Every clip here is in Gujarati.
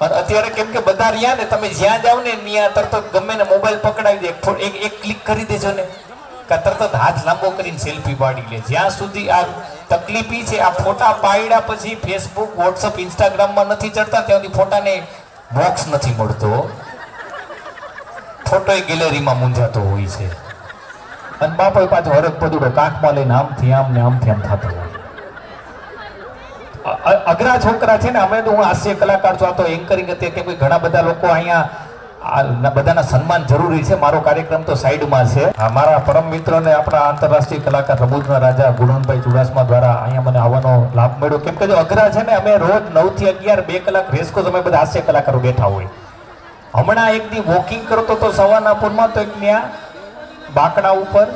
અને અત્યારે કેમ કે બધા રહ્યા ને, તમે જ્યાં જાઓ ને, ત્યાં તરત ગમે ને મોબાઈલ પકડાવી દે એક એક ક્લિક કરી દેજો ને. કે તરત હાથ લાંબો કરીને સેલ્ફી પાડી લે. જ્યાં સુધી આ તકલીફી છે, આ ફોટા પાડ્યા પછી ફેસબુક વોટ્સઅપ ઇન્સ્ટાગ્રામમાં નથી ચડતા, ત્યાં ફોટાને બોક્સ નથી મળતો. ફોટો ગેલેરીમાં મૂંઝાતો હોય છે. અને બાપો પાછો હરક પદુડો કાંકમાં લઈને આમથી આમ ને આમથી આમ થતો હોય અઘરા છોકરા છે ને, અમે તો હું હાસ્ય કલાકાર છું. આ તો એન્કરિંગ હતી કે ભાઈ ઘણા બધા લોકો અહીંયા, આ બધાના સન્માન જરૂરી છે. મારો કાર્યક્રમ તો સાઈડમાં છે. મારા પરમ મિત્રને આપણા આંતરરાષ્ટ્રીય કલાકાર રમૂજના રાજા ગુણનભાઈ ચુડાસમા દ્વારા અહીંયા મને આવવાનો લાભ મળ્યો. કેમ કે જો અઘરા છે ને, અમે રોજ નવથી અગિયાર બે કલાક રેસકોસ અમે બધા હાસ્ય કલાકારો બેઠા હોય. હમણાં એક દી વોકિંગ કરતો તો સવારના પૂરમાં તો એક ત્યાં બાકડા ઉપર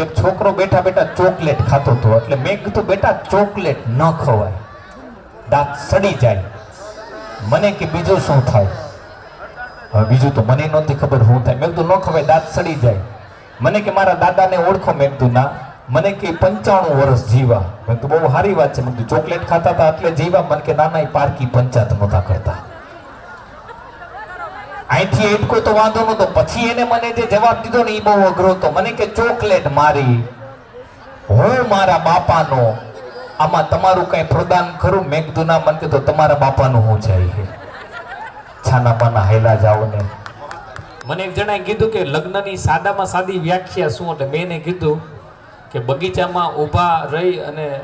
એક છોકરો બેઠા બેઠા ચોકલેટ ખાતો હતો. એટલે મેં કીધું, બેટા, ચોકલેટ ન ખવાય. દાંત સડી જાય. મને કે બીજું શું થાય? હવે બીજું તો મને નહોતી ખબર શું થાય. મેં કીધું, ન ખવાય, દાંત સડી જાય. મને કે, મારા દાદાને ઓળખો. મેં કીધું, ના. મને કે, પંચાણું વર્ષ જીવા. મેં કીધું, બહુ સારી વાત છે. મેં કીધું, ચોકલેટ ખાતા હતા એટલે જીવા. મને કે નાના પારકી પંચાત નહોતા કરતા. અહીંથી એટકો તો વાંધો નતો પછી એને મને જે જવાબ દીધો ને એ બહુ અઘરો હતો. મને કે, ચોકલેટ મારી. હું મારા બાપાનો. આમાં તમારું કઈ પ્રદાન ખરું મેં કીધું, ના. મને કીધું, તમારા બાપાનું હું જાય છાના પાના હેલા જાઓ ને. મને એક જણાએ કીધું કે, લગ્નની સાદામાં સાદી વ્યાખ્યા શું એટલે મેં એને કીધું કે, બગીચામાં ઊભા રહી અને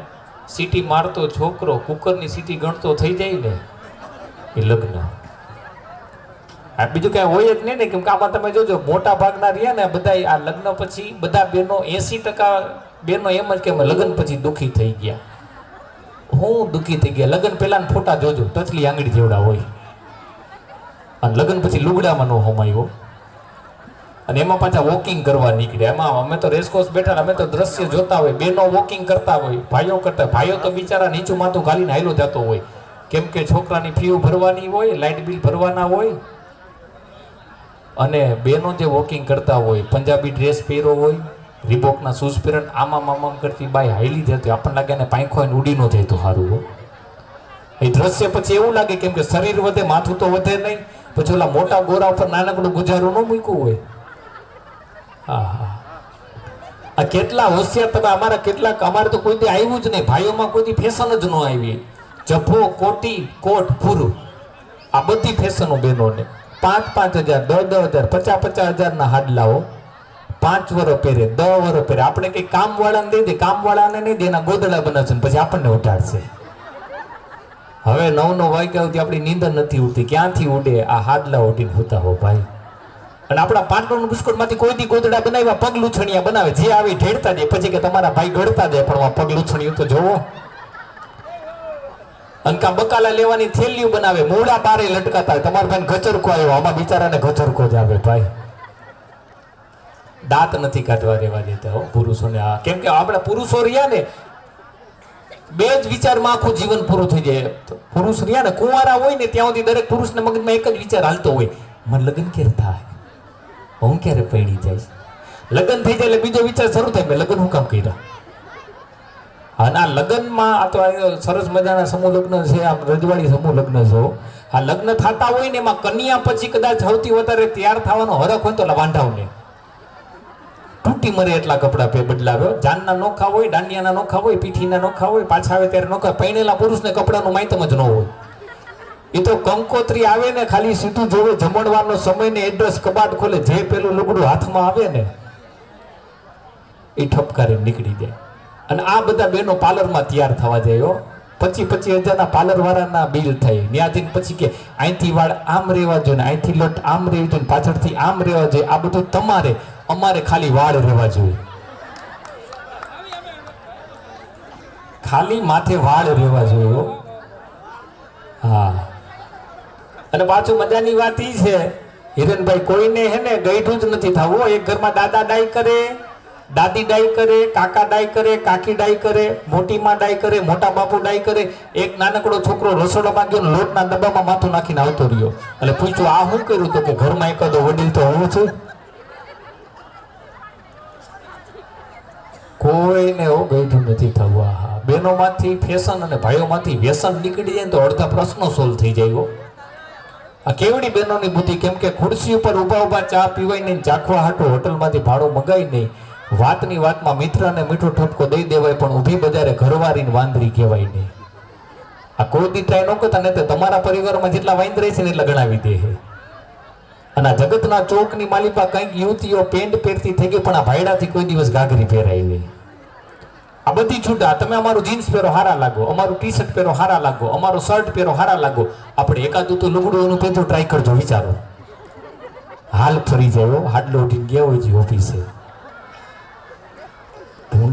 સીટી મારતો છોકરો કુકરની સીટી ગણતો થઈ જાય ને, એ લગ્ન. આ બીજું કઈ હોય જ નહીં ને, કેમ કે આમાં તમે જોજો મોટા ભાગના રહ્યા ને બધા આ લગ્ન પછી બધા બહેનો એસી ટકા બહેનો એમ જ કે લગ્ન પછી દુઃખી થઈ ગયા. હું દુઃખી થઈ ગયા. લગ્ન પહેલાં ફોટા જોજો ટચલી આંગળી જેવડા હોય. અને લગ્ન પછી લુગડામાં નો હોમાયો. અને એમાં પાછા વોકિંગ કરવા નીકળ્યા. એમાં અમે તો રેસકોર્સ બેઠા અમે તો દ્રશ્ય જોતા હોય. બેનો વોકિંગ કરતા હોય, ભાઈઓ કરતા ભાઈઓ તો બિચારા નીચું માથું ગાલીને હાયલો જતો હોય. કેમ કે છોકરાની ફીઓ ભરવાની હોય લાઇટ બિલ ભરવાના હોય. અને બેનો જે વોકિંગ કરતા હોય, પંજાબી ડ્રેસ પહેરો હોય, રીબોકના શૂઝ પહેરણ આમામ આમામ કરતી બાય હાઈલી જતી આપણને લાગે ને પાંખો એને ઉડી ન જાય તો સારું હોય એ દ્રશ્ય પછી એવું લાગે કેમ કે શરીર વધે, માથું તો વધે નહીં. પછી ઓલા મોટા ગોરા ઉપર નાનકડું ગુજારું ન મૂક્યું હોય. હા હા આ કેટલા હોશિયાર તમે, અમારા કેટલાક, અમારે તો કોઈ આવ્યું જ નહીં. ભાઈઓમાં કોઈ ફેશન જ ન આવી. જભો કોટી, કોટ પૂરું આ બધી ફેશનો બહેનોને પાંચ પાંચ હજાર, દસ દસ હજાર, પચાસ પચાસ હજારના હાડલાઓ. પાંચ વરો પહેરે, દસ વરો પહેરે. આપણે કંઈ કામવાળાને દઈ દે, કામવાળાને નહીં દે, એના ગોદડા બનાવશે પછી આપણને ઉઠાડશે. હવે નવ નવ વાગ્યા સુધી આપણી નીંદર નથી ઉડતી. ક્યાંથી ઉડે? આ હાડલા ઉડીને હોતા હો ભાઈ. અને આપણા પાટણનું બિસ્કુટમાંથી કોઈ દી ગોદડા બનાવ્યા પગ લૂછણિયા બનાવે. જે આવી ઢેડતા જાય, પછી કે તમારા ભાઈ ગળતા જાય, પણ આ પગ લૂછણિયું તો જોવો. અને બકાલા લેવાની થેલીઓ બનાવે મોડા બારે લટકાતા તમારા ભાઈ ગચરકો આવ્યો, આમાં બિચારાને ગચરકો જ આવે ભાઈ. દાંત નથી કાઢવા રહેવા દેતા હો પુરુષોને. આ કેમ કે આપણા પુરુષો રહ્યા ને, બે જ વિચારમાં આખું જીવન પૂરું થઈ જાય. પુરુષ રહ્યા ને, કુંવારા હોય ને, ત્યાં સુધી દરેક પુરુષને મગજમાં એક જ વિચાર હાલતો હોય. મને લગ્ન ક્યારે થાય? હું ક્યારે પૈણી જઈશ? લગ્ન થઈ જાય એટલે બીજો વિચાર શરૂ થાય મેં લગ્ન હું કામ કર્યા? અને આ લગ્નમાં આ તો સરસ મજાના સમૂહ લગ્ન છે, આમ રજવાડી સમૂહ લગ્ન છે. આ લગ્ન થતા હોય ને એમાં કન્યા પછી કદાચ સૌથી વધારે તૈયાર થવાનો હરખ હોય તો વાંધાવ ને તૂટી મરે એટલા કપડાં પે બદલાવ્યો જાનના નોખા હોય દાંડિયાના નોખા હોય, પીઠીના નોખા હોય, પાછા આવે ત્યારે નોખા. પહેણેલા પુરુષને કપડાનું માહિતમ જ ન હોય. એ તો કંકોત્રી આવે ને ખાલી સીધું જોવે, જમણવાનો સમય ને એડ્રેસ કબાટ ખોલે, જે પેલું લુગડું હાથમાં આવે ને, એ ઠપકારે નીકળી જાય. અને આ બધા બહેનો પાર્લરમાં તૈયાર થવા જાય પચી પચી હજારના પાર્લર વાળાના બિલ થાય. ત્યાંથી પછી કે અહીંથી વાળ આમ રહેવા જોઈએ અહીંથી લોટ આમ રહેવી જોઈએ પાછળથી આમ રહેવા જોઈએ. આ બધું તમારે. અમારે ખાલી વાળ રહેવા જોઈએ. ખાલી માથે વાળ રહેવા જોઈએ, હા. અને પાછું મજાની વાત એ છે હિરનભાઈ કોઈને હે ને ગઈઠું જ નથી થવું એક ઘરમાં દાદા દાઈ કરે દાદી ડાઈ કરે, કાકા ડાઈ કરે, કાકી ડાઈ કરે, મોટી માં ડાઈ કરે, મોટા બાપુ ડાઈ કરે, એક નાનકડો છોકરો રસોડામાં ગયો લોટના ડબ્બામાં માથું નાખીને આવતો રહ્યો. એટલે પૂછ્યું, આ શું કર્યું તો કે ઘરમાં એકાદો વડીલ તો હું છું? કોઈને ગઈઠું નથી થવું. હા બહેનોમાંથી ફેશન અને ભાઈઓમાંથી વ્યસન નીકળી જાય તો અડધા પ્રશ્નો સોલ્વ થઈ જાય આ કેવડી બહેનોની બુદ્ધિ? કેમ કે ખુરશી ઉપર ઊભા ઊભા ચા પીવાય નહીં ચાખવા હાટો હોટલમાંથી ભાડું મગાઈ નહીં. વાતની વાતમાં મિત્રને મીઠો ઠપકો દઈ દેવાય, પણ ઊભી બજારે ઘરવાળીને વાંદરી કહેવાય નહીં. આ કોઈ ટ્રાય ન કરતા ને તો તમારા પરિવારમાં જેટલા વાંદરે છે ને એટલા ગણાવી દે છે અને આ જગતના ચોકની માલિપા કંઈક યુવતીઓ પેન્ટ પહેરતી થઈ ગઈ, પણ આ ભાઈડાથી કોઈ દિવસ ગાગરી પહેરાય નહીં. આ બધી છૂટા તમે અમારું જીન્સ પહેરો, હારા લાગો. અમારું ટી શર્ટ પહેરો, હારા લાગો. અમારું શર્ટ પહેરો, હારા લાગો. આપણે એકાદું તો લુગડું પહેરતો ટ્રાય કરજો, વિચારો. હાલ ફરી જાય હાડલો ઉઠીને ગયા હોય ઓફિસે.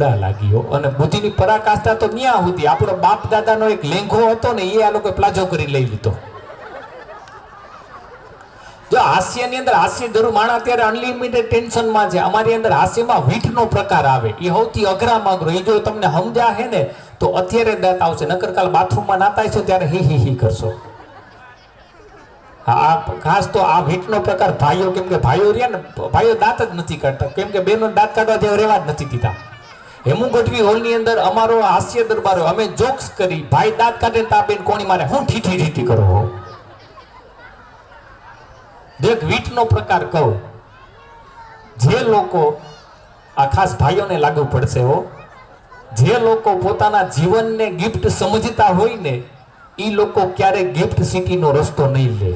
ઢૂંડા લાગ્યો અને બુદ્ધિની પરાકાષ્ઠા તો ન્યા હતી આપણો બાપ દાદાનો એક લેંઘો હતો ને, એ આ લોકો પ્લાઝો કરી લઈ લીધો. જો હાસ્યની અંદર હાસ્ય જરૂર માણા અત્યારે અનલિમિટેડ ટેન્શનમાં છે. અમારી અંદર હાસ્યમાં વીઠનો પ્રકાર આવે. એ સૌથી અઘરા. માગરો એ જો તમને સમજા હે ને, તો અત્યારે દાંત આવશે. નકર કાલ બાથરૂમમાં નાતા છો ત્યારે હી હી હી કરશો. આ ખાસ તો આ વીટનો પ્રકાર ભાઈઓ, કેમ કે ભાઈઓ રહ્યા ને, ભાઈઓ દાંત જ નથી કાઢતા. કેમ કે બેનો દાંત કાઢવા જેવા રહેવા જ નથી દીધા. હેમુ ગઢવી હોલની અંદર અમારો હાસ્ય દરબાર અમે જોક્સ કરી, ભાઈ દાંત કાઢે ને તા બેન કોણી મારે, હું ઠીઠી ઠીઠી કરો દેખ, વીટનો પ્રકાર કહું. જે લોકો આ ખાસ ભાઈઓને લાગુ પડશે હો. જે લોકો પોતાના જીવનને ગિફ્ટ સમજતા હોય ને એ લોકો ક્યારે ગિફ્ટ સિટીનો રસ્તો નહીં લે.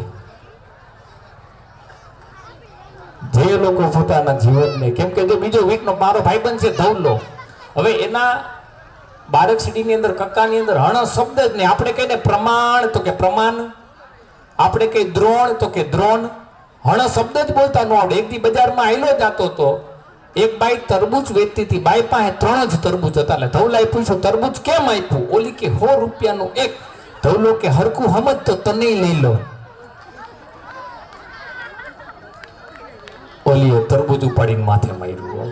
જે લોકો પોતાના જીવનને, કેમ કે જો બીજો વીટનો મારો ભાઈબંધ છે ધવલો હવે એના બારક સીટીની અંદર, કક્કાની અંદર હણ શબ્દ જ નહીં. આપણે કહીને પ્રમાણ તો કે પ્રમાણ. આપણે કહીએ દ્રોણ તો કે દ્રોણ. હણ શબ્દ જ બોલતા ન આવડે. એક દી બજારમાં આવેલો જાતો તો એક બાઈ તરબૂચ વેચતી હતી. બાઈ પાસે ત્રણ જ તરબૂચ હતા. એટલે ધવલાએ પૂછ્યું, તરબૂચ કેમ આપ્યું? ઓલી કે સો રૂપિયાનું એક. ધવલો કે, હરખું હમજ તો તને લઈ લો. ઓલીએ તરબૂચ ઉપાડીને માથે માર્યું હો.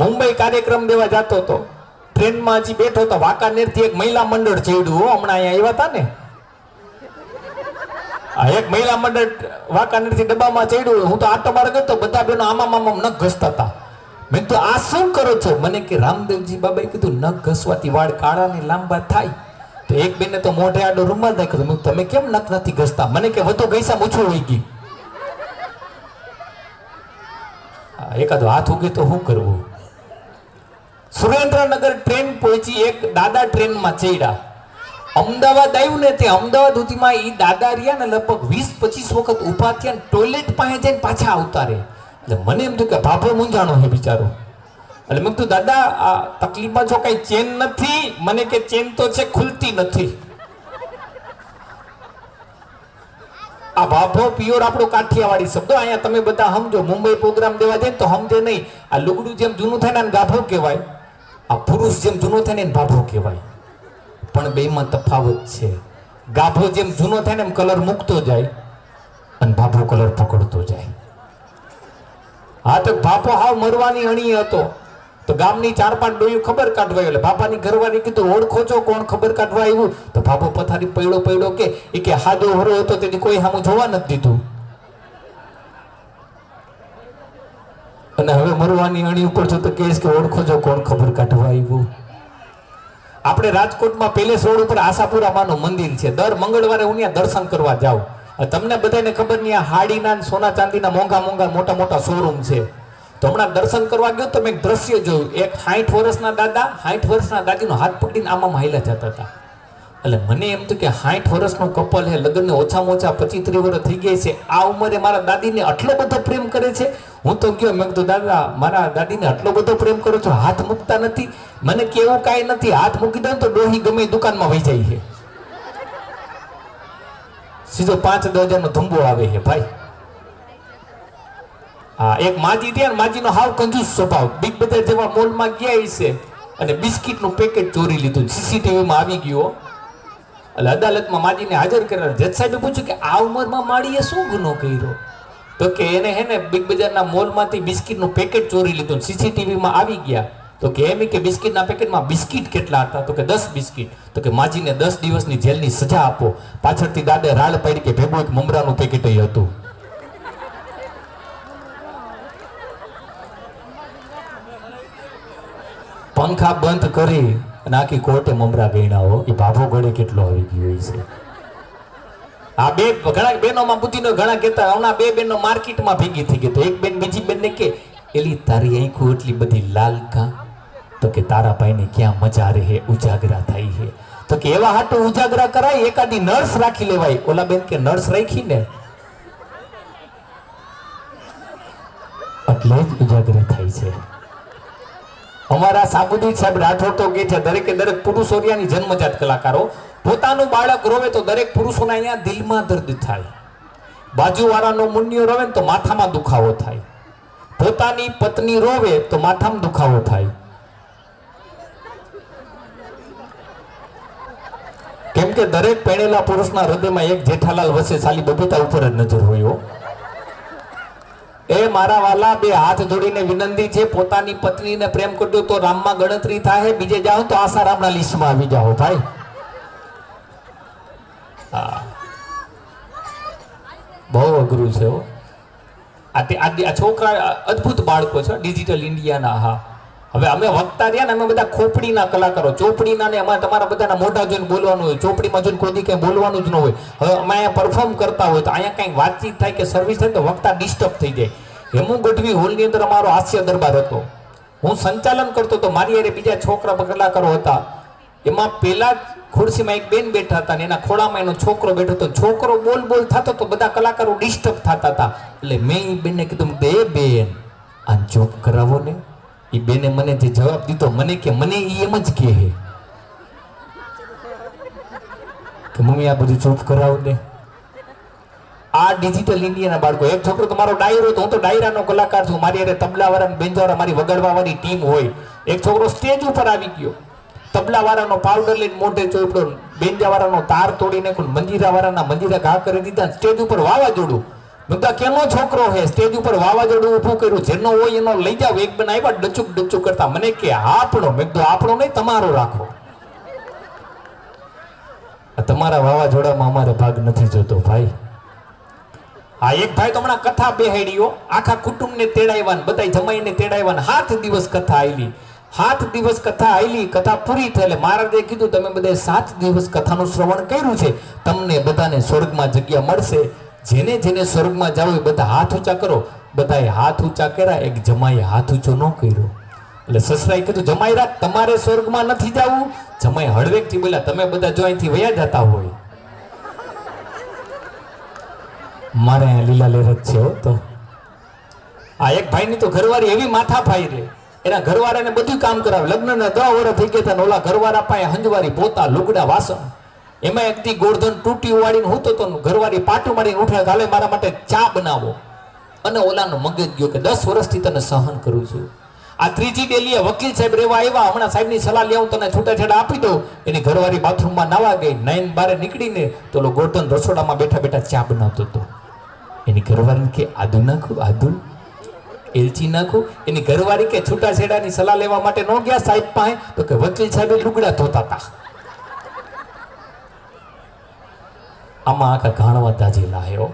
મુંબઈ કાર્યક્રમ દેવા જતો હતો ટ્રેનમાં હજી બેઠો તો વાંકાનેરથી એક મહિલા મંડળ ચડ્યું હો હમણાં અહીંયા આવ્યા હતા ને. આ એક મહિલા મંડળ વાંકાનેરથી ડબ્બામાં ચડ્યું હું તો આટો મારે ગયો બધા બેનો આમામ આમામ નખ ઘસતા હતા મેં તો આ શું કરો છો? મને કે રામદેવજી બાબાએ કીધું નખ ઘસવાથી વાળ કાળા ને લાંબા થાય. તો એક બેને તો મોઢે આડો રૂમાલ નાખ્યો મેં તમે કેમ નખ નથી ઘસતા? મને કે વધુ ગઈસા ઓછું હોઈ હા, એકાદો હાથ ઉગે તો શું કરવું? સુરેન્દ્રનગર ટ્રેન પહોંચી એક દાદા ટ્રેનમાં ચડ્યા. અમદાવાદ આવ્યું ને તે અમદાવાદ સુધીમાં એ દાદા રહ્યા ને લગભગ વીસ પચીસ વખત ઊભા થયા ને ટોયલેટ પાસે જઈને પાછા આવતા રહે એટલે મને એમ થયું કે ભાભો મૂંઝાણો છે બિચારો. એટલે મેં કીધું, દાદા, આ તકલીફમાં જો કઈ ચેન નથી? મને કે ચેન તો છે, ખુલતી નથી. આ ભાભો પિયોર આપણો કાઠિયાવાડી શબ્દો, અહીંયા તમે બધા સમજો, મુંબઈ પ્રોગ્રામ દેવા જાય તો સમજે નહીં. આ લુગડું જેમ જૂનું થાય ને ગાભો કહેવાય. આ પુરુષ જેમ જૂનો થાય ને એને કહેવાય. પણ બેમાં તફાવત છે. ગાભો જેમ જૂનો થાય ને એમ કલર મૂકતો જાય અને ભાભો કલર પકડતો જાય. હા, તો ભાભો હાવ મરવાની અણી હતો. તો ગામની ચાર પાંચ ડોયું ખબર કાઢવા એટલે બાપાની ઘરવાળી કીધું ઓળખો છો કોણ ખબર કાઢવા આવ્યું? તો ભાભો પથારી પૈડો પૈડો કે, એ કે હાદો હરો હતો તેથી કોઈ સામું જોવા નથી દીધું. અને હવે મરવાની અણી ઉપર છો તો કહેશ કે ઓળખો છો કોણ ખબર કાઢવા આવ્યું. આપણે રાજકોટમાં પેલેસ રોડ ઉપર આશાપુરા માનું મંદિર છે. દર મંગળવારે હું ત્યાં દર્શન કરવા જાઉં. તમને બધાને ખબર નહીં, આ હાડીના સોના ચાંદીના મોંઘા મોંઘા મોટા મોટા શોરૂમ છે. તો હમણાં દર્શન કરવા ગયો તો મેં દ્રશ્ય જોયું. એક સાઠ વર્ષના દાદા સાઠ વર્ષના દાદીનો હાથ પકડીને આમાં હાઈલા જતા હતા. એટલે મને એમ થયું કે સાઠ વર્ષનું કપલ હે લગ્નને ઓછામાં ઓછા પચીસ ત્રીસ વર્ષ થઈ ગયા છે. આ ઉંમરે મારા દાદીને આટલો બધો પ્રેમ કરે છે? હું તો ગયો મેં કીધું, દાદા, મારા દાદીને આટલો બધો પ્રેમ કરો છો, હાથ મૂકતા નથી. મને કેવું કાંઈ નથી. હાથ મૂકી દો ને તો ડોહી ગમે દુકાનમાં વહી જાય છે. સીધો પાંચ દસ હજારનો ધંબો આવે છે, ભાઈ. હા, એક માજી ત્યાં માજીનો હાવ કંજૂસ સ્વભાવ. બિગ બજાર જેવા મોલમાં ગયા છે અને બિસ્કિટનું પેકેટ ચોરી લીધું. સીસીટીવીમાં આવી ગયો એટલે અદાલતમાં માજીને હાજર કર્યા જજ સાહેબે પૂછ્યું કે આ ઉંમરમાં માડીએ શું ગુનો કર્યો? તો કે એને હે ને બિગ બજારના મોલમાંથી બિસ્કિટનું પેકેટ ચોરી લીધું સીસીટીવીમાં આવી ગયા. તો કે એમ કે બિસ્કિટના પેકેટમાં બિસ્કિટ કેટલા હતા? તો કે દસ બિસ્કિટ. તો કે માજીને દસ દિવસની જેલની સજા આપો. પાછળથી દાદે રાડ પાડી કે ભેગું એક મમરાનું પેકેટ હતું. પંખા બંધ કરી. અને આખી કોર્ટે મમરા ગયણા એ ભાભો ગળે કેટલો આવી ગયો હોય છે. આ બે, ઘણા બહેનોમાં બુદ્ધિનો ઘણા કહેતા, હમણાં બે બહેનો માર્કેટમાં ભેગી થઈ ગઈ તો એક બેન બીજી બેનને કે, એલી, તારી આંખો એટલી બધી લાલ કા? તો કે, તારા ભાઈને ક્યાં મજા રહે ઉજાગરા થાય છે તો કે, એવા હાટો ઉજાગરા કરાય, એકાદી નર્સ રાખી લેવાય. ઓલા બેન કે, નર્સ રાખીને? એટલે જ ઉજાગરા થાય છે. અમારા સાબુદી સાહેબ રાઠોડ તો કે છે, દરેકે દરેક પુરુષોરિયાની જન્મજાત કલાકારો. પોતાનું બાળક રોવે તો દરેક પુરુષોના અહીંયા દિલમાં દર્દ થાય. બાજુવાળાનો મુન્યો રોવે તો માથામાં દુખાવો થાય. પોતાની પત્ની રોવે તો માથામાં દુખાવો થાય. કેમ કે દરેક પહેણેલા પુરુષના હૃદયમાં એક જેઠાલાલ વસે, સાલી બબીતા ઉપર જ નજર હોય. એ મારા વાલા, બે હાથ જોડીને વિનંતી છે, પોતાની પત્નીને પ્રેમ કર્યો તો રામમાં ગણતરી થાય, બીજે જાઓ તો આસારામના લિસ્ટમાં આવી જાઓ, ભાઈ. હા. બહુ અઘરું છે હો. આ છોકરા અદ્ભુત બાળકો છે ડિજિટલ ઇન્ડિયાના હા. હવે અમે વક્તા રહ્યા ને અમે બધા ખોપડીના કલાકારો. ચોપડીના ને અમારે તમારા બધાના મોઢા જોઈને બોલવાનું હોય, ચોપડીમાં જોઈને કોઈ કંઈ બોલવાનું જ ન હોય. હવે અમે અહીંયા પરફોર્મ કરતા હોય તો અહીંયા કંઈ વાતચીત થાય કે સર્વિસ થાય તો વક્તા ડિસ્ટર્બ થઈ જાય. હેમુ ગઢવી હોલની અંદર અમારો હાસ્ય દરબાર હતો. હું સંચાલન કરતો તો મારી હારે બીજા છોકરા કલાકારો હતા. એમાં જ ખુરશીમાં એક બેન બેઠા હતા ને એના ખોળામાં એનો છોકરો બેઠો હતો. છોકરો બોલ બોલ થતો તો બધા કલાકારો ડિસ્ટર્બ થતા હતા. એટલે મેં બેનને કીધું, બે બેન, આ જોબ કરાવો ને એ બેને મને જે જવાબ દીધો, મને કે, મને એ એમ જ કહે. કે મમ્મી આ બધું ચૂપ કરાવો ને. આ ડિજિટલ ઇન્ડિયાના બાળકો, એક છોકરો તો મારો ડાયરો તો હું તો ડાયરાનો કલાકાર છું. મારી અરે તબલાવાળા બેંજાવાળા મારી વગાડવાવાળી ટીમ હોય. એક છોકરો સ્ટેજ ઉપર આવી ગયો. તબલાવાળાનો પાવડર લઈને મોઢે ચોપડો બેંજાવાળાનો તાર તોડી નાખ્યો મંજીરાવાળાના મંજીરા ઘા કરી દીધા સ્ટેજ ઉપર વાવાઝોડું. બધા કેનો છોકરો હે? સ્ટેજ ઉપર વાવાઝોડું ઊભું કર્યું, જેનો હોય એનો લઈ જાવ એક બેન આવ્યા, ડચુક ડચુક કરતા. મને કે, આપણો. મેં કીધું, આપણો નહીં, તમારો રાખો. તમારા વાવાઝોડામાં અમારે ભાગ નથી જોતો ભાઈ. આ એક ભાઈ તો હમણાં કથા બેહાડ્યો, આખા કુટુંબને તેડાવ્યા ને બધા જમાઈને તેડાવ્યા ને સાત દિવસ કથા આવેલી સાત દિવસ કથા આવેલી કથા પૂરી થઈ એટલે મહારાજે કીધું, તમે બધા સાત દિવસ કથાનું શ્રવણ કર્યું છે. તમને બધાને સ્વર્ગમાં જગ્યા મળશે. જેને જેને સ્વર્ગમાં જાવ એ બધા હાથ ઊંચા કરો. બધાએ હાથ ઊંચા કર્યા, એક જમાઈએ હાથ ઊંચો ન કર્યો. એટલે સસરાએ કીધું, જમાઈ રાખ, તમારે સ્વર્ગમાં નથી જવું. જમાઈ હળવેકથી બોલ્યા, તમે બધા જો અહીંથી વયા જતા હોય. મારે લીલા લેર જ છે તો. આ એક ભાઈની તો ઘરવાળી એવી માથા ફાઈ રે એના ઘરવાળાને બધું કામ કરાવે. લગ્નના દહ વર્ષ થઈ ગયા હતા ઓલા ઘરવાળા પાસે હંજવારી પોતા લુગડા, વાસણ. એમાં એકથી દી ગોળધન તૂટી વાળીને હું તો ઘરવાળી પાટું મારીને ઉઠે હાલે, મારા માટે ચા બનાવો. અને ઓલાનો મગજ ગયો કે દસ વર્ષથી તને સહન કરું છું. આ ત્રીજી ડેલીએ વકીલ સાહેબ રેવા આવ્યા. હમણાં સાહેબની સલાહ લેવું તને છૂટાછેડા આપી દઉં. એની ઘરવાળી બાથરૂમમાં નાવા ગઈ. નાઈન બારે નીકળીને તો ઓલો ગોળધન રસોડામાં બેઠા બેઠા ચા બનાવતો હતો. એની ઘરવાળી કે, આદુ નાખું? આદુ? એલચી નાખું? એની ઘરવાળી કે, છૂટાછેડાની સલાહ લેવા માટે ન ગયા સાહેબ પાસે? તો કે, વકીલ સાહેબે લુગડા ધોતા હતા આમાં આખા ઘાણવા તાજી લાયો.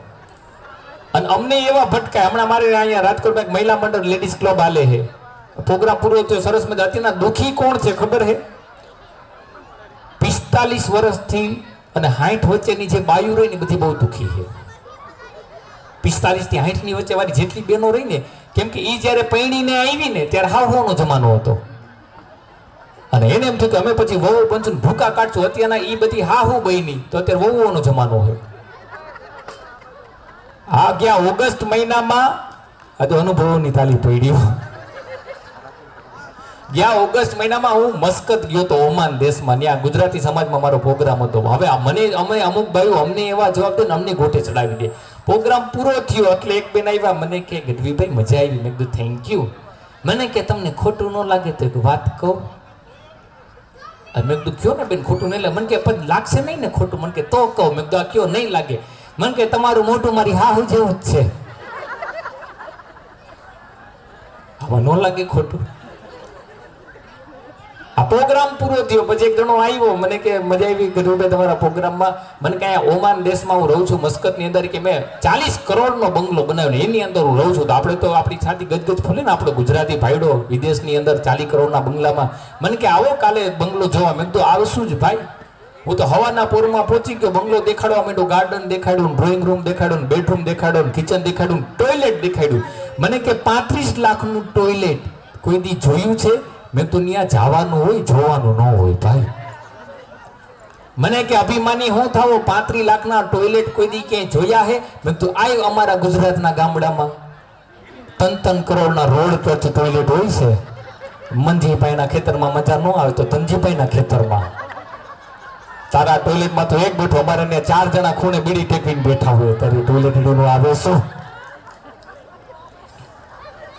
અને અમને એવા ભટકાય, હમણાં મારે અહીંયા રાજકોટમાં એક મહિલા મંડળ લેડીઝ ક્લબ આલે છે. પ્રોગ્રામ પૂરો થયો, સરસ મજા. અત્યારના દુઃખી કોણ છે ખબર છે? પિસ્તાલીસ વર્ષથી અને હાઈઠ વચ્ચેની જે બાયુ રહી ને બધી બહુ દુઃખી છે. પિસ્તાલીસથી સાઠની વચ્ચે વાળી જેટલી બહેનો રહી ને, કેમ કે એ જ્યારે પૈણીને આવી ને, ત્યારે હાવ હોવાનો જમાનો હતો. અને એને એમ થયું કે અમે પછી વહુ બનશું ભૂકા કાઢશું. અત્યારના એ બધી હાહુ બની તો અત્યારે વહુઓનો જમાનો હોય. આ ગયા ઓગસ્ટ મહિનામાં આ તો અનુભવોની તાલી પડ્યો ગયા ઓગસ્ટ મહિનામાં હું મસ્કત ગયો તો ઓમાન દેશમાં. ત્યાં ગુજરાતી સમાજમાં મારો પ્રોગ્રામ હતો. હવે મને, અમે અમુક ભાઈઓ અમને એવા જવાબ દે ને અમને ગોઠે ચડાવી દે. પ્રોગ્રામ પૂરો થયો. એટલે એક બેન આવ્યા, મને કે, ગઢવીભાઈ, મજા આવી. મેં કીધું થેન્ક યુ મને કે, તમને ખોટું ન લાગે તો એક વાત કહું. મેં કીધું, કયો ને બેન ખોટું નહીં લાગે? મને કે, પણ લાગશે નહીં ને ખોટું? મને કે, તો કહો. મેં કીધું, આ કયો નહીં લાગે? મને કે, તમારું મોઢું મારી હાહુ જેવું જ છે. આમાં ન લાગે ખોટું. આ પ્રોગ્રામ પૂરો થયો. પછી એક જણો આવ્યો, મને કે મજા આવી ગઢુભાઈ તમારા પ્રોગ્રામમાં મને કે અહીંયા ઓમાન દેશમાં હું રહું છું, મસ્કતની અંદર કે મેં ચાલીસ કરોડનો બંગલો બનાવ્યો એની અંદર હું રહું છું. તો આપણે તો આપણી છાતી ગજગજ ખોલે ને આપણે ગુજરાતી ભાઈડો વિદેશની અંદર ચાલીસ કરોડના બંગલામાં. મને કે આવો કાલે બંગલો જોવા. મેં તો આવશું જ ભાઈ? હું તો હવાના પોરમાં પહોંચી ગયો. બંગલો દેખાડવા માંડ્યો. ગાર્ડન દેખાડ્યું ડ્રોઈંગ રૂમ દેખાડ્યું બેડરૂમ દેખાડ્યું કિચન દેખાડ્યું ટોયલેટ દેખાડ્યું. મને કે પાંત્રીસ લાખનું ટોયલેટ કોઈ દી જોયું છે? મેં તો ત્યાં જવાનું હોય, જોવાનું ન હોય ભાઈ. મને કે અભિમાની હું થાવો પાંત્રી લાખના ટોયલેટ કોઈ દી ક્યાંય જોયા હે? મેં તો આવ્યું અમારા ગુજરાતના ગામડામાં. તન તન કરોડના રોડ પર ટોયલેટ હોય છે. મંજીભાઈના ખેતરમાં મજા ન આવે તો તનજીભાઈના ખેતરમાં. તારા ટોયલેટમાં તો એક બેઠો, અમારે ને ચાર જણા ખૂણે બીડી ટેકવીને બેઠા હોય. તારી ટોયલેટ આવે શું?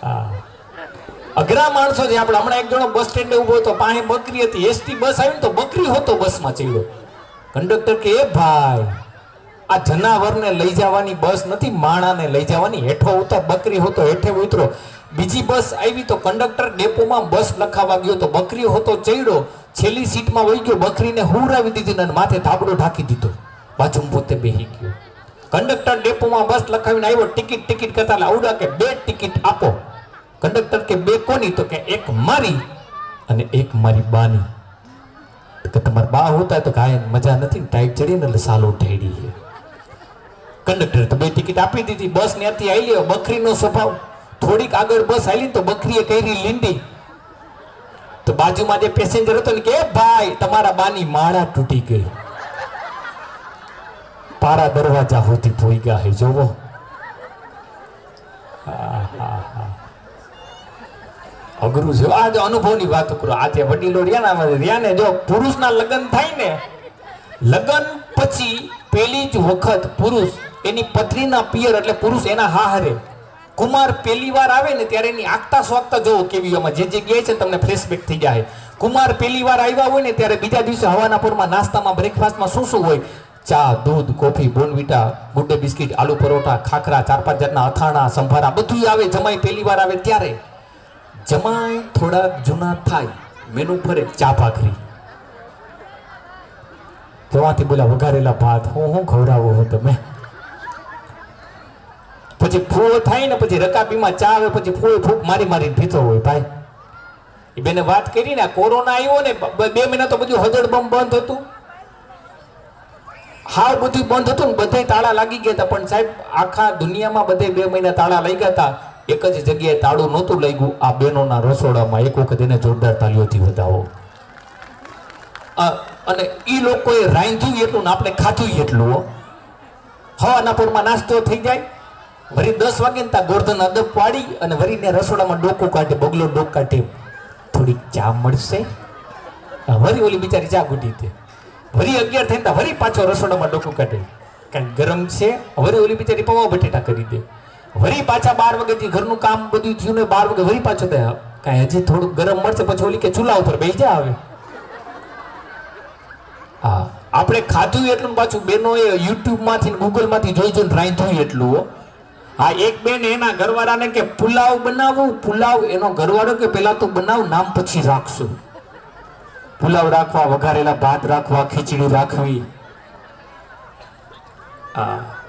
હા. અઘરા માણસો છે. આપણે હમણાં એક જણો બસ સ્ટેન્ડે ઊભો હતો. પાસે બકરી હતી. એસટી બસ આવી ને તો બકરી હોતો બસમાં ચડ્યો. કંડક્ટર કે, એ ભાઈ, આ જનાવરને લઈ જવાની બસ નથી. માણાને લઈ જવાની. હેઠો ઉતર. બકરી હોતો હેઠે ઉતરો. બીજી બસ આવી તો કંડક્ટર ડેપોમાં બસ લખાવા ગયો તો બકરી હોતો ચડ્યો. છેલ્લી સીટમાં વહી ગયો. બકરીને હુરાવી દીધી અને માથે ધાબડો ઢાંકી દીધો. બાજુ પોતે બેહી ગયો. કંડક્ટર ડેપોમાં બસ લખાવીને આવ્યો. ટિકિટ ટિકિટ કરતા લાવડા કે બે ટિકિટ આપો. કંડક્ટર કે બે કોની તો કે એક મારી અને એક મારી બાની. કે તમારા બા હોતા તો કાંઈ મજા નથી ટાઈટ ચડીને એટલે સાલો ઠેડી કંડક્ટર તો બે ટિકિટ આપી દીધી, બસ ત્યાંથી આવી લ્યો, બકરીનો સ્વભાવ. થોડીક આગળ બસ આવી તો બકરીએ કરી લીંડી. તો બાજુમાં જે પેસેન્જર હતો ને કે ભાઈ, તમારા બાની માળા તૂટી ગઈ. પારા દરવાજા હોતી ધોઈ ગયા હે જોવો. અઘરું છે આ જો અનુભવની વાત કરો, આ જે વડીલો રહ્યા ને રહ્યા ને, જો પુરુષના લગ્ન થાય ને, લગ્ન પછી પેલી જ વખત પુરુષ એની પત્નીના પિયર એટલે પુરુષ એના હાહરે, કુમાર પહેલી વાર આવે ને ત્યારે એની આગતા સ્વાગતા જોવો કેવી એમાં જે જગ્યાએ છે તમને ફ્લેશબેક થઈ જાય કુમાર પહેલી વાર આવ્યા હોય ને, ત્યારે બીજા દિવસે હવાના પોરમાં નાસ્તામાં બ્રેકફાસ્ટમાં શું શું હોય? ચા, દૂધ, coffee Bournvita Good Day biscuit, aloo paratha, khakhra, ચાર પાંચ જાતના અથાણા, સંભારા બધું આવે, જમાઈ પહેલી વાર આવે ત્યારે. જમાઈ થોડાક જૂના થાય, મેનુ ફરે ચા ભાખરી. તેમાંથી બોલા વઘારેલા ભાત, હું હું ખવડાવો હો તમે? પછી ફૂલ થાય ને પછી રકાબીમાં ચા આવે, પછી ફૂલ ફૂક મારી મારી પીતો હોય, ભાઈ. એ બેને વાત કરી ને કોરોના આવ્યો ને, બે મહિના તો બધું હજડબમ બંધ હતું. હાવ બધું બંધ હતું ને બધા તાળા લાગી ગયા હતા, પણ સાહેબ, આખા દુનિયામાં બધે બે મહિના તાળા લઈ ગયા હતા. એક જ જગ્યાએ તાળું નહોતું લાગ્યું. આ બહેનોના રસોડામાં એક વખત એને જોરદાર તાલીઓથી વધાવો. અને એ લોકોએ રાંધ્યું એટલું ને આપણે ખાધું એટલું હવાના પોરમાં નાસ્તો થઈ જાય. વરી દસ વાગે ત્યાં ગોરધન અદબ પાડી અને વરીને રસોડામાં ડોકું કાઢે, બગલો ડોક કાઢે. થોડીક ચા મળશે? વરી ઓલી બિચારી ચા ગુટી દે. વરી અગિયાર થઈને ત્યાં વરી પાછો રસોડામાં ડોકું કાઢે. કાંઈ ગરમ છે? વરી ઓલી બિચારી પૌવા બટેટા કરી દે. વળી પાછા બાર વાગ્યાથી ઘરનું કામ બધું થયું ને બાર વાગે વળી પાછો થયા કાંઈ હજી થોડુંક ગરમ મળશે, પછી ઓલી કે ચૂલા ઉપર બેસી જા આવે હા, આપણે ખાધું એટલું પાછું બેનો એ યુટ્યુબમાંથી ગૂગલમાંથી જોઈ જોઈને રાંધ્યું એટલું હા, એક બેન એના ઘરવાળાને કે પુલાવ બનાવું, પુલાવ એનો ઘરવાળો કે પેલા તો બનાવ, નામ પછી રાખશું. પુલાવ રાખવા, વઘારેલા ભાત રાખવા, ખીચડી રાખવી. હા.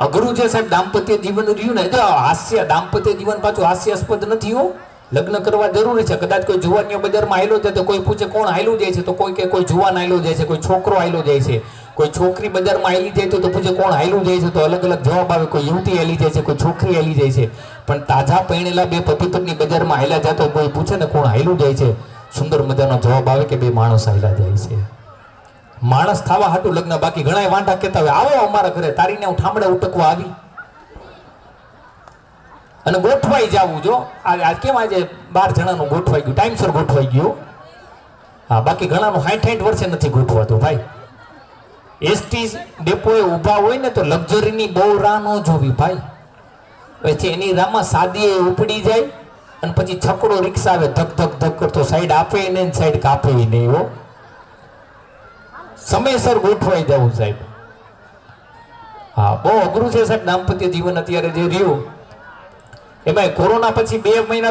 અઘરું છે સાહેબ દાંપત્ય જીવન રહ્યું ને તો હાસ્ય, દાંપત્ય જીવન પાછું હાસ્યાસ્પદ નથી હો. લગ્ન કરવા જરૂરી છે. કદાચ કોઈ જુવાનીઓ બજારમાં આયલો છે તો કોઈ પૂછે કોણ આયલું જાય છે તો કોઈ કે કોઈ જુવાન આયલો જાય છે, કોઈ છોકરો આયલો જાય છે. કોઈ છોકરી બજારમાં આવી જાય તો પૂછે કોણ આયલું જાય છે તો અલગ અલગ જવાબ આવે. કોઈ યુવતી આયલી જાય છે, કોઈ છોકરી આવી જાય છે. પણ તાજા પરણેલા બે પતિ બજારમાં આવેલા જાય તો કોઈ પૂછે ને કોણ આયલું જાય છે. સુંદર મજાનો જવાબ આવે કે બે માણસ આવેલા જાય છે. માણસ થવા હાટું લગ્ન બાકી ઘણા વાંઢા કહેતા હોય, આવો અમારા ઘરે, તારીને હું ઠામડે ઉટકવા આવી. અને ગોઠવાઈ જવું, જો. આ કેમ આજે બાર જણાનું ગોઠવાઈ ગયું? ટાઈમસર ગોઠવાઈ ગયું, હા. બાકી ઘણાનું હાઈઠ હાઈઠ વર્ષે નથી ગોઠવાતું, ભાઈ. એસટી ડેપોએ ઊભા હોય ને તો લક્ઝરીની બહુ રાહ ન જોવી, ભાઈ. પછી એની રામાં સાદી એ ઉપડી જાય અને પછી છકડો રિક્ષા આવે ધક ધક ધક કરતો સાઈડ આપે નહીં સાઈડ કાપે નહીં, હો. સમયસર ગોઠવાઈ જવું સાહેબ. હા, બહુ અઘરું છે સાહેબ. દાંપત્ય જીવન અત્યારે જે રહ્યું એમાં કોરોના પછી બે મહિના